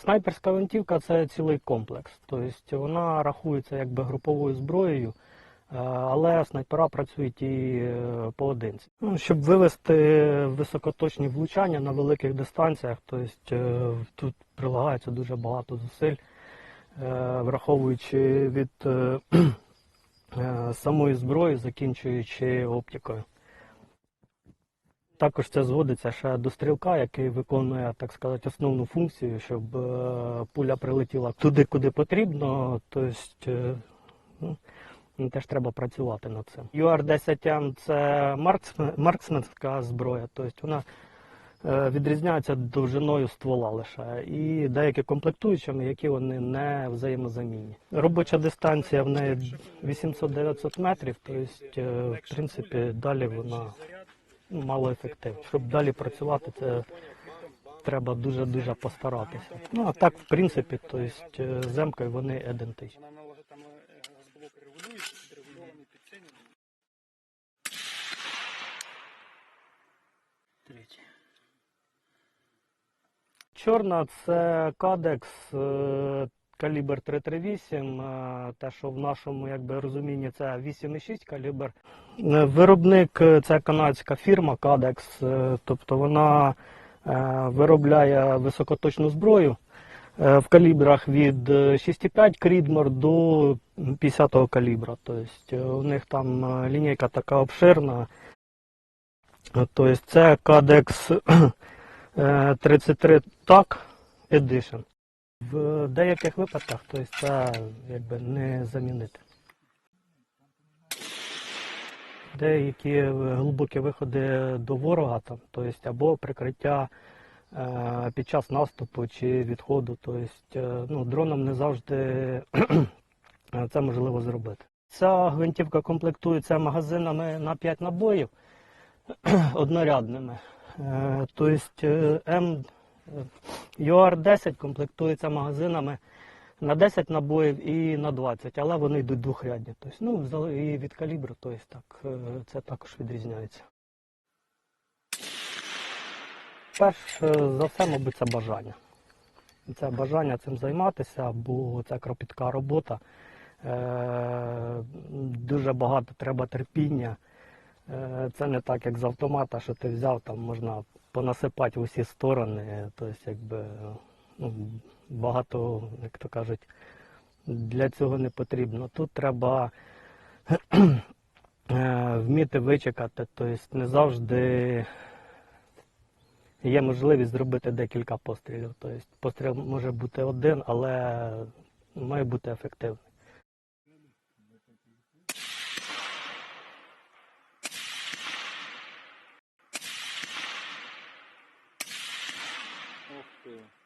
Снайперська гвинтівка це цілий комплекс. Тобто вона рахується якби груповою зброєю, е, але снайпера працюють і е, поодинці. Ну, щоб вивести високоточні влучання на великих дистанціях, тобто е, тут прилагається дуже багато зусиль, враховуючи від самої зброї, закінчуючи оптикою. Також це зводиться ще до стрілка, який виконує, так сказати, основну функцію, щоб е, пуля прилетіла туди, куди потрібно. Тобто, е, ну, ну, теж треба працювати над цим. UR-10M це марксменська зброя, тобто вона е, відрізняється довжиною ствола лише і деякі комплектуючими, які вони не взаємозамінні. Робоча дистанція в неї 800-900 метрів, тобто, в принципі, далі вона ну, мало ефективно. Щоб далі працювати, це треба дуже-дуже постаратися. Ну а так, в принципі, то есть, е, з емкою вони ідентичні. Чорна це кадекс е, калібр 338, е, те, що в нашому якби, розумінні це 8,6 калібр. Е, Виробник е, це канадська фірма Кадекс, тобто вона е, виробляє високоточну зброю в калібрах від е, 6,5 Крідмор до 50-го калібра. Тобто у них там лінійка така обширна. Тобто це Кадекс е, 33 так Edition. В деяких випадках тобто це якби не замінити. Деякі глибокі виходи до ворога, там, тобто, або прикриття е, під час наступу чи відходу. Тобто, е, ну, дроном не завжди е, це можливо зробити. Ця гвинтівка комплектується магазинами на 5 набоїв однорядними. Е, Тобто е, М е, UR-10 комплектується магазинами на 10 набоїв і на 20, але вони йдуть двохрядні. Тобто, ну, і від калібру, тобто, так, е, це також відрізняється. Перш за все, мабуть, це бажання. Це бажання цим займатися, бо це кропітка робота. Е, Дуже багато треба терпіння. Е, Це не так, як з автомата, що ти взяв, там можна понасипати в усі сторони. Тобто, якби ну, багато, як то кажуть, для цього не потрібно. Тут треба е, вміти вичекати. Тобто не завжди є можливість зробити декілька пострілів. Тобто постріл може бути один, але має бути ефективний. Ух ти.